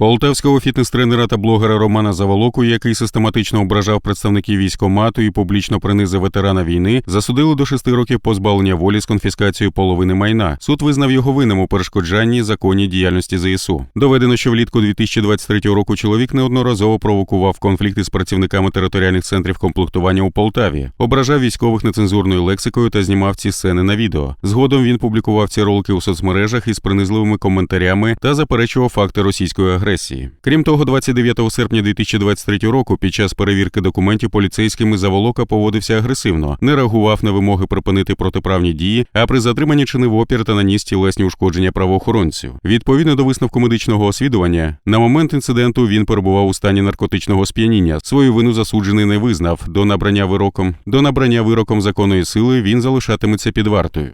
Полтавського фітнес-тренера та блогера Романа Заволоку, який систематично ображав представників військомату і публічно принизив ветерана війни, засудили до шести років позбавлення волі з конфіскацією половини майна. Суд визнав його винним у перешкоджанні законній діяльності ЗСУ. Доведено, що влітку 2023 року чоловік неодноразово провокував конфлікти з працівниками територіальних центрів комплектування у Полтаві, ображав військових нецензурною лексикою та знімав ці сцени на відео. Згодом він публікував ці ролики у соцмережах із принизливими коментарями та заперечував факти російської агресії. Крім того, 29 серпня 2023 року, під час перевірки документів поліцейськими Заволока поводився агресивно, не реагував на вимоги припинити протиправні дії, а при затриманні чинив опір та наніс тілесні ушкодження правоохоронцю. Відповідно до висновку медичного освідування, на момент інциденту він перебував у стані наркотичного сп'яніння. Свою вину засуджений не визнав. До набрання вироком до набрання вироком законної сили він залишатиметься під вартою.